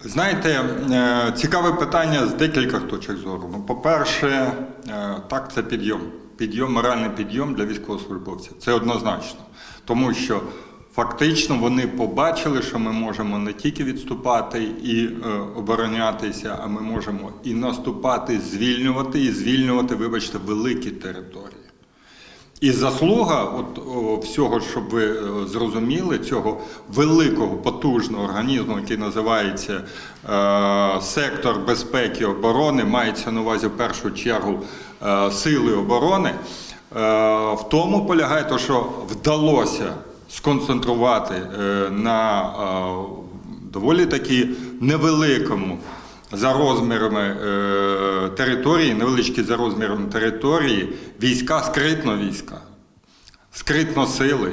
Знаєте, е, цікаве питання з декількох точок зору. Ну, по-перше, е, так, це підйом. Підйом, моральний підйом для військовослужбовців. Це однозначно. Тому що фактично вони побачили, що ми можемо не тільки відступати і е, оборонятися, а ми можемо і наступати, звільнювати, і звільнювати, вибачте, великі території. І заслуга от, о, всього, щоб ви е, зрозуміли, цього великого потужного організму, який називається е, сектор безпеки і оборони, мається на увазі в першу чергу е, сили оборони, е, в тому полягає, те, що вдалося сконцентрувати е, на е, доволі таки невеликому за розмірами е, території, невеличкі за розміром території, війська, скритно війська, скритно сили,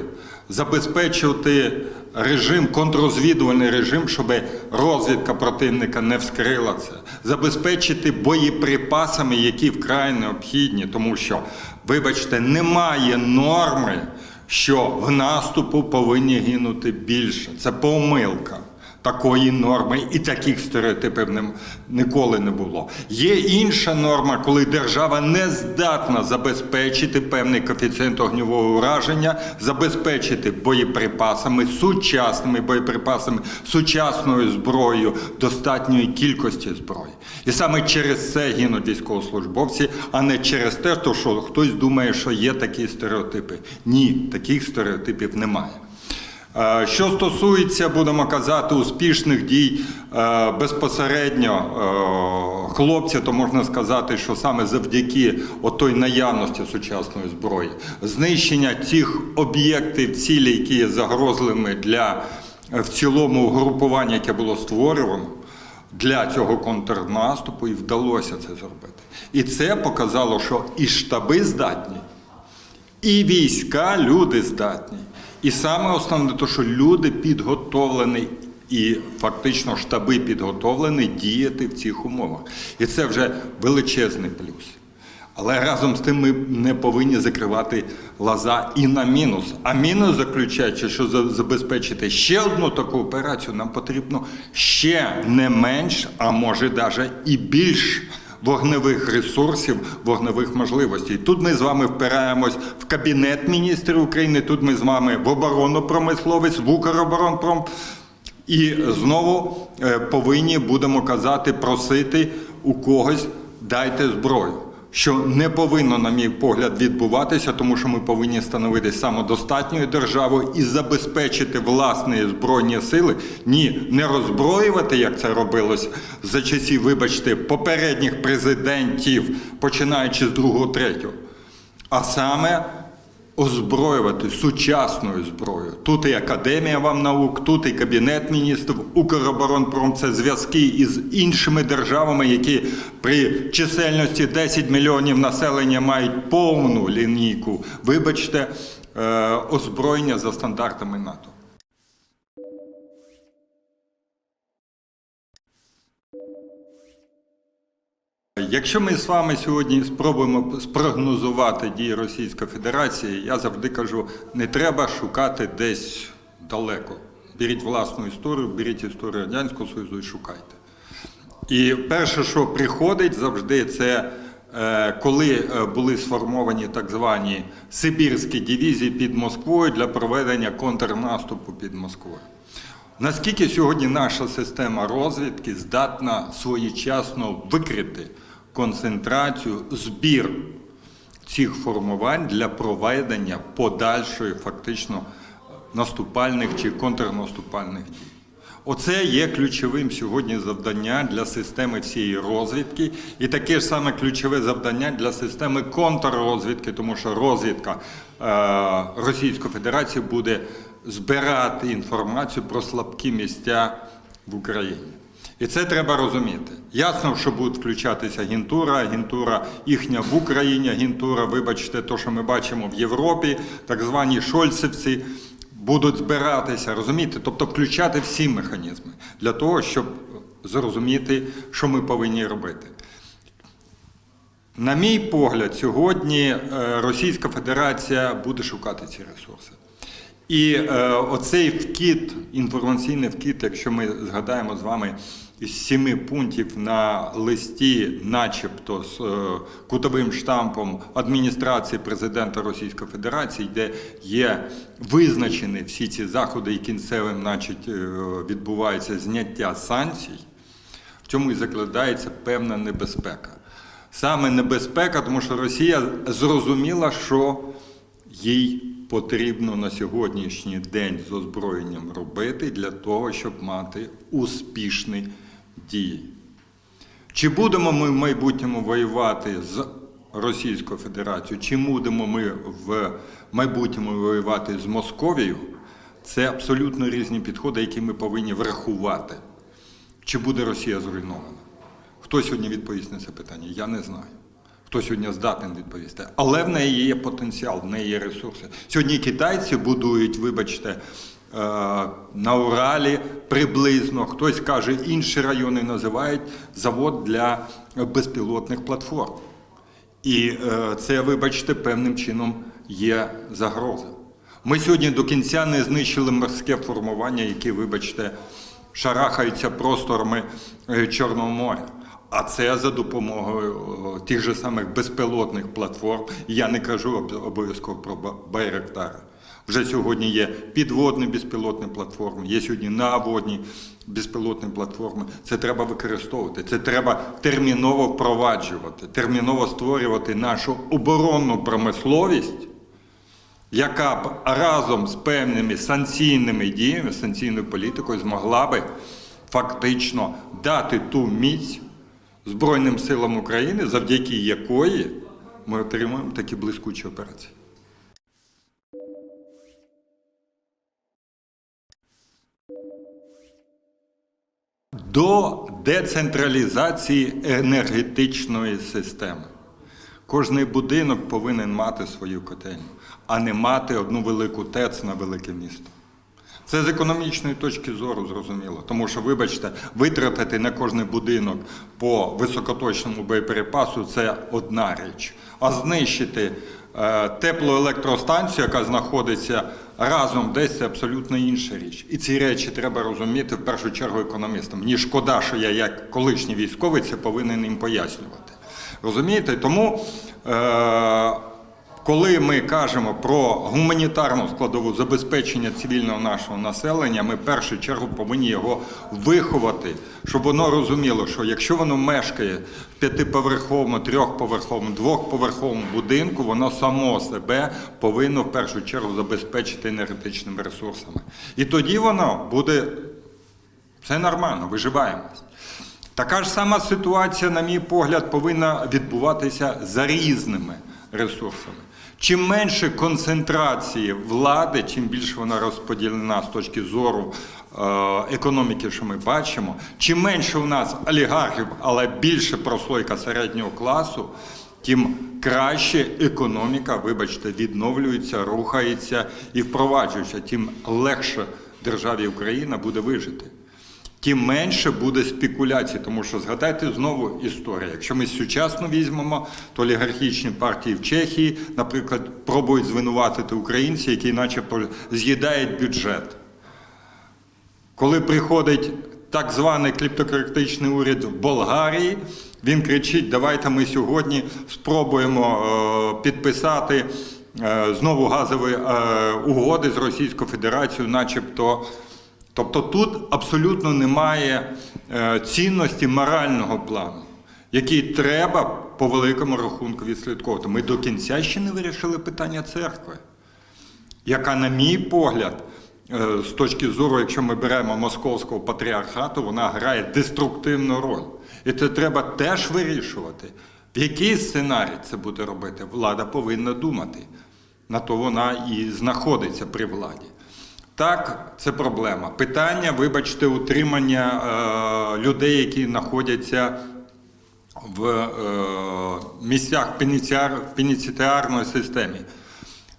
забезпечувати режим, контррозвідувальний режим, щоб розвідка противника не вскрила це, забезпечити боєприпасами, які вкрай необхідні, тому що, вибачте, немає норми, що в наступу повинні гинути більше. Це помилка. Такої норми і таких стереотипів нем- ніколи не було. Є інша норма, коли держава не здатна забезпечити певний коефіцієнт огньового ураження, забезпечити боєприпасами, сучасними боєприпасами, сучасною зброєю, достатньої кількості зброї. І саме через це гинуть військовослужбовці, а не через те, що хтось думає, що є такі стереотипи. Ні, таких стереотипів немає. Е, Що стосується, будемо казати, успішних дій е, безпосередньо е, хлопців, то можна сказати, що саме завдяки отой наявності сучасної зброї, знищення цих об'єктів, цілей, які є загрозливими для в цілому групування, яке було створювано. Для цього контрнаступу і вдалося це зробити. І це показало, що і штаби здатні, і війська люди здатні. І саме основне, то, що люди підготовлені і фактично штаби підготовлені діяти в цих умовах. І це вже величезний плюс. Але разом з тим ми не повинні закривати лаза і на мінус. А мінус заключається, що забезпечити ще одну таку операцію, нам потрібно ще не менш, а може навіть і більш вогневих ресурсів, вогневих можливостей. Тут ми з вами впираємось в Кабінет міністрів України, тут ми з вами в оборонну промисловість, в Укроборонпром. І знову е, повинні будемо казати, просити у когось дайте зброю. Що не повинно, на мій погляд, відбуватися, тому що ми повинні становити самодостатньою державою і забезпечити власні збройні сили. Ні, не роззброювати, як це робилось за часів, вибачте, попередніх президентів, починаючи з другого, третього, а саме озброювати сучасною зброєю. Тут і Академія вам наук, тут і Кабінет міністрів, Укроборонпром це зв'язки із іншими державами, які при чисельності 10 мільйонів населення мають повну лінійку, вибачте, е, озброєння за стандартами НАТО. Якщо ми з вами сьогодні спробуємо спрогнозувати дії Російської Федерації, я завжди кажу, не треба шукати десь далеко. Беріть власну історію, беріть історію Радянського Союзу і шукайте. І перше, що приходить завжди, це е, коли е, були сформовані так звані Сибірські дивізії під Москвою для проведення контрнаступу під Москвою. Наскільки сьогодні наша система розвідки здатна своєчасно викрити концентрацію, збір цих формувань для проведення подальшої фактично наступальних чи контрнаступальних дій? Оце є ключовим сьогодні завдання для системи всієї розвідки, і таке ж саме ключове завдання для системи контррозвідки, тому що розвідка е, Російської Федерації буде збирати інформацію про слабкі місця в Україні. І це треба розуміти. Ясно, що буде включатися агентура, агентура їхня в Україні, агентура, вибачте, то, що ми бачимо в Європі, так звані шольцевці будуть збиратися, розумієте? Тобто включати всі механізми для того, щоб зрозуміти, що ми повинні робити. На мій погляд, сьогодні е, Російська Федерація буде шукати ці ресурси. І е, оцей вкид, інформаційний вкид, якщо ми згадаємо з вами із семи пунктів на листі, начебто з е, кутовим штампом адміністрації президента Російської Федерації, де є визначені всі ці заходи, і кінцевим, значить, е, відбувається зняття санкцій, в цьому і закладається певна небезпека. Саме небезпека, тому що Росія зрозуміла, що їй потрібно на сьогоднішній день з озброєнням робити для того, щоб мати успішні дії. Чи будемо ми в майбутньому воювати з Російською Федерацією, чи будемо ми в майбутньому воювати з Московією, це абсолютно різні підходи, які ми повинні врахувати. Чи буде Росія зруйнована? Хто сьогодні відповість на це питання? Я не знаю. Хто сьогодні здатен відповісти. Але в неї є потенціал, в неї є ресурси. Сьогодні китайці будують, вибачте, на Уралі приблизно, хтось каже, інші райони називають завод для безпілотних платформ. І е, це, вибачте, певним чином є загроза. Ми сьогодні до кінця не знищили морське формування, яке, вибачте, шарахаються просторами е, Чорного моря. А це за допомогою тих же самих безпілотних платформ. Я не кажу обов'язково про Ба- Байрактари. Вже сьогодні є підводні безпілотні платформи, є сьогодні наводні безпілотні платформи. Це треба використовувати. Це треба терміново впроваджувати, терміново створювати нашу оборонну промисловість, яка б разом з певними санкційними діями, санкційною політикою змогла би фактично дати ту міць Збройним силам України, завдяки якої ми отримуємо такі блискучі операції. До децентралізації енергетичної системи. Кожний будинок повинен мати свою котельню, а не мати одну велику ТЕЦ на велике місто. Це з економічної точки зору зрозуміло, тому що, вибачте, витратити на кожний будинок по високоточному боєприпасу це одна річ. А знищити е, теплоелектростанцію, яка знаходиться разом десь, це абсолютно інша річ. І ці речі треба розуміти в першу чергу економістам. Мені шкода, що я, як колишній військовий, це повинен їм пояснювати. Розумієте? Тому. Е, коли ми кажемо про гуманітарну складову забезпечення цивільного нашого населення, ми в першу чергу повинні його виховати, щоб воно розуміло, що якщо воно мешкає в п'ятиповерховому, трьохповерховому, двохповерховому будинку, воно само себе повинно в першу чергу забезпечити енергетичними ресурсами. І тоді воно буде все нормально, виживаємось. Така ж сама ситуація, на мій погляд, повинна відбуватися за різними ресурсами. Чим менше концентрації влади, чим більше вона розподілена з точки зору е, економіки, що ми бачимо, чим менше у нас олігархів, але більше прослойка середнього класу, тим краще економіка, вибачте, відновлюється, рухається і впроваджується, тим легше державі Україна буде вижити тим менше буде спекуляцій, тому що згадайте знову історію. Якщо ми сучасно візьмемо, то олігархічні партії в Чехії, наприклад, пробують звинуватити українців, які начебто з'їдають бюджет. Коли приходить так званий кліптократичний уряд в Болгарії, він кричить: давайте ми сьогодні спробуємо е, підписати е, знову газові е, угоди з Російською Федерацією, начебто. Тобто тут абсолютно немає е, цінності морального плану, який треба по великому рахунку відслідковувати. Ми до кінця ще не вирішили питання церкви, яка, на мій погляд, е, з точки зору, якщо ми беремо московського патріархату, вона грає деструктивну роль. І це треба теж вирішувати. В який сценарій це буде робити, влада повинна думати. На то вона і знаходиться при владі. Так, це проблема. Питання, вибачте, утримання е, людей, які знаходяться в е, місцях в пеніціарної системі.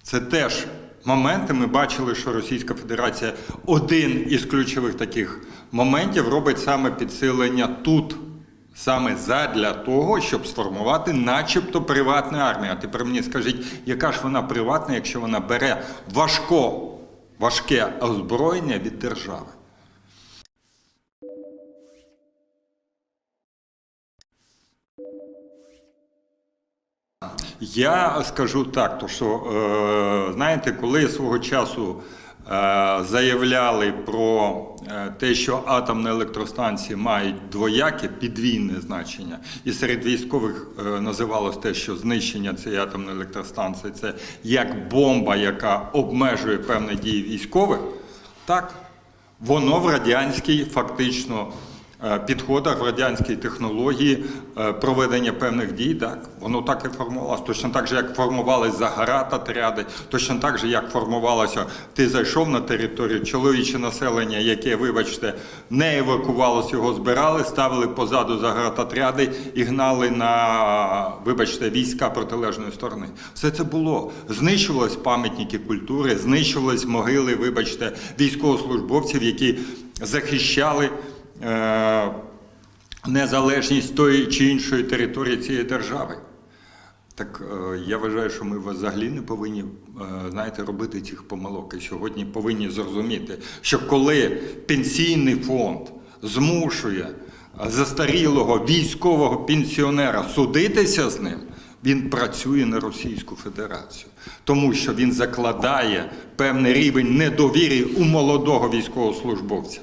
Це теж моменти. Ми бачили, що Російська Федерація один із ключових таких моментів робить саме підсилення тут, Саме задля того, щоб сформувати начебто приватну армію. А тепер мені скажіть, яка ж вона приватна, якщо вона бере важко, важке озброєння від держави? Я скажу так, то що е, знаєте, коли свого часу заявляли про е, те, що атомні електростанції мають двояке підвійне значення, і серед військових е, називалось те, що знищення цієї атомної електростанції це як бомба, яка обмежує певні дії військових, так воно в радянській фактично е, підходах, в радянській технології е, проведення певних дій, так, воно так і формувалося. Точно так же, як формувалися загарат отряди, точно так же, як формувалося, ти зайшов на територію, чоловіче населення, яке, вибачте, не евакувалося, його збирали, ставили позаду заградотряди і гнали на, вибачте, війська протилежної сторони. Все це було. Знищувались пам'ятники культури, знищувались могили, вибачте, військовослужбовців, які захищали е, незалежність тої чи іншої території цієї держави. Так е, я вважаю, що ми взагалі не повинні е, знаєте, робити цих помилок. І сьогодні повинні зрозуміти, що коли пенсійний фонд змушує застарілого військового пенсіонера судитися з ним, він працює на Російську Федерацію, тому що він закладає певний рівень недовіри у молодого військовослужбовця.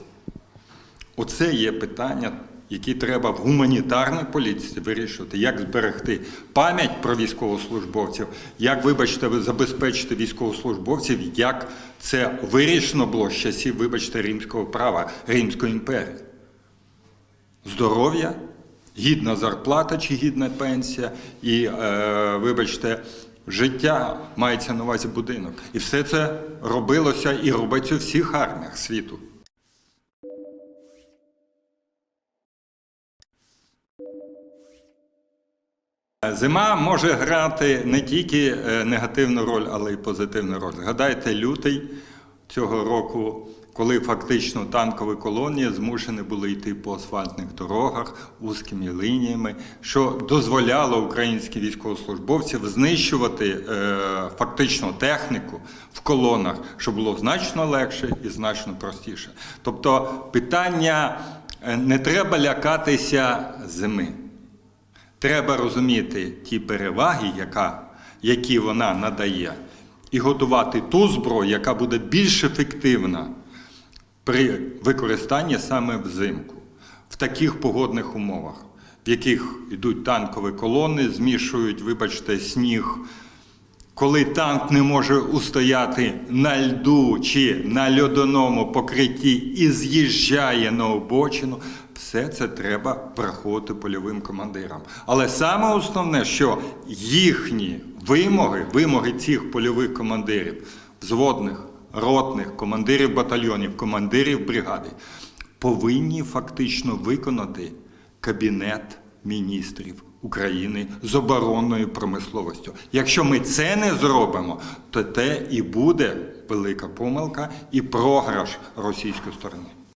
Оце є питання, які треба в гуманітарній політиці вирішувати, як зберегти пам'ять про військовослужбовців, як, вибачте, забезпечити військовослужбовців, як це вирішено було з часів, вибачте, римського права, Римської імперії. Здоров'я, гідна зарплата чи гідна пенсія, і, е, вибачте, життя мається на увазі будинок. І все це робилося і робиться у всіх арміях світу. Зима може грати не тільки е, негативну роль, але й позитивну роль. Згадайте лютий цього року, коли фактично танкові колонії змушені були йти по асфальтних дорогах вузькими лініями, що дозволяло українським військовослужбовцям знищувати е, фактично техніку в колонах, що було значно легше і значно простіше. Тобто питання е, не треба лякатися зими. Треба розуміти ті переваги, яка, які вона надає, і готувати ту зброю, яка буде більш ефективна при використанні саме взимку, в таких погодних умовах, в яких йдуть танкові колони, змішують, вибачте, сніг. Коли танк не може устояти на льду чи на льодоному покритті і з'їжджає на обочину, все це треба враховувати польовим командирам. Але саме основне, що їхні вимоги, вимоги цих польових командирів, взводних, ротних, командирів батальйонів, командирів бригади, повинні фактично виконати Кабінет міністрів України з оборонною промисловістю. Якщо ми це не зробимо, то те і буде велика помилка і програш російської сторони.